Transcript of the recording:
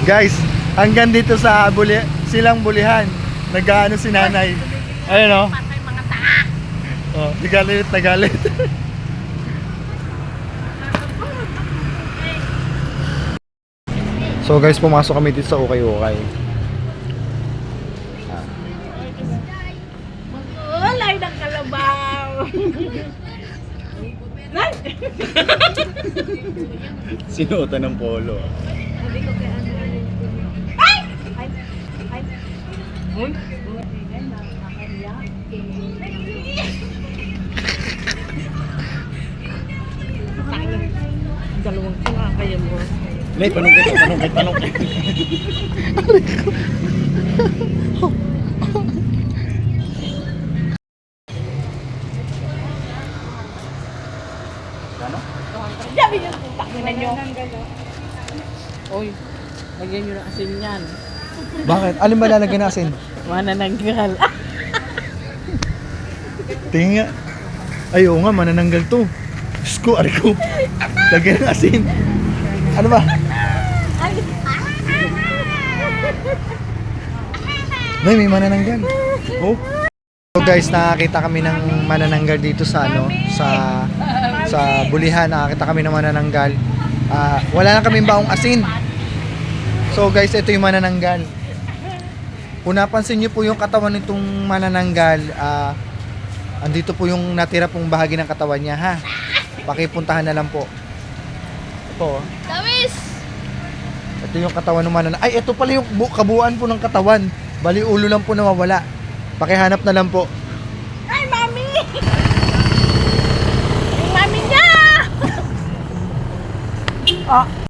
Guys, hanggang dito sa buli, silang bulihan. Nag-ano si nanay. Ayun o. Patay mga tanga. Oh, di galit na galit. so guys, pumasok kami dito sa Ukay Ukay. Mag-ulay ng kalabaw. Sinuotan ng polo. Ay! Uy! Dalawang tanga kayo mo. Nay, panungkit, panungkit, panungkit. ano? Sabi niyo, takin na niyo. Uy, lagyan niyo ng asin yan. Bakit? Alin ba lalagyan natin? Manananggal. Tingin nga. Ay, oo nga, manananggal to. Diyos ko, ari ko. Lagyan ng asin. Ano ba? Nay, may manananggal. Oh. So guys, nakakita kami ng manananggal dito sa ano, sa sa bulihan. Nakakita kami ng manananggal. Ah, wala lang kaming baong asin. So guys, ito yung manananggal. Kung napansin niyo po yung katawan nitong manananggal, ah, andito po yung natira pong bahagi ng katawan niya, ha? Pakipuntahan na lang po. Ito, oh. Tawis! ito yung katawan ng manananggal. Ay, ito pala yung bu- kabuuan po ng katawan. Bali, ulo lang po nawawala. Pakihanap na lang po. Ay, mami! Yung mami niya! ah,